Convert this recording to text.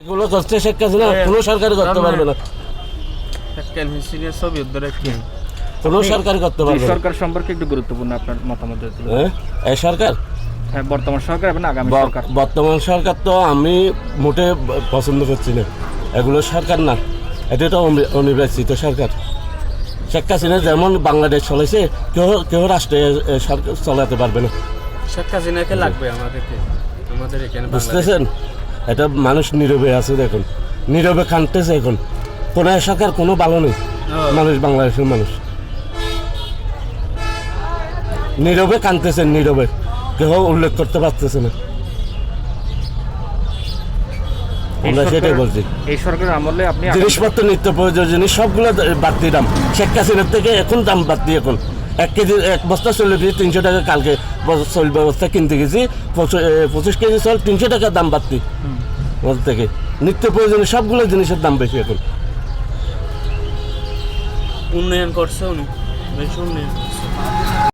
এগুলো করতে শেখ হাসিনা কোনো সরকারই করতে পারবে না। উদ্ধার কোনো সরকারই করতে পারবে সরকার সম্পর্কে একটু গুরুত্বপূর্ণ আপনার মতামত। হ্যাঁ? এই সরকার? হ্যাঁ বর্তমান সরকার এবং আগামী সরকার? বর্তমান সরকার তো আমি মোটে পছন্দ করছি না। এগুলো সরকার না। এটা তো অনির্বাচিত সরকার। শেখ হাসিনা যেমন বাংলাদেশ চলেছে কেউ কেউ রাষ্ট্রে সরকার চালাতে পারবে না। শেখ হাসিনাকে লাগবে আমাদেরকে। আমাদের এখানে বুঝতেছেন? এটা মানুষ নীরবে আছে দেখুন। নীরবে কানতেছে এখন। কোনো সরকার কোনো ভালো নেই। মানুষ বাংলাদেশের মানুষ। নীরবে কানতেছেন নীরবে। কেউ উল্লেখ করতে পারতেছে না। আমরা সেটাই বলছি। এই সরকারের আমলে আপনি জিনিসপত্র নিত্য প্রয়োজন জিনিস সবগুলো বাড়তি দাম। শেখ হাসিনার থেকে এখন দাম বাড়তি এখন। এক কেজি এক বস্তা চলে গেছি তিনশো টাকা কালকে চল ব্যবস্থা কিনতে গেছি। পঁচিশ কেজি চল তিনশো টাকা দাম বাড়তি। বলতে থেকে। নিত্য প্রয়োজনীয় সবগুলো জিনিসের দাম বেশি এখন। উন্নয়ন করছে উনি। বেশি উন্নয়ন করছে।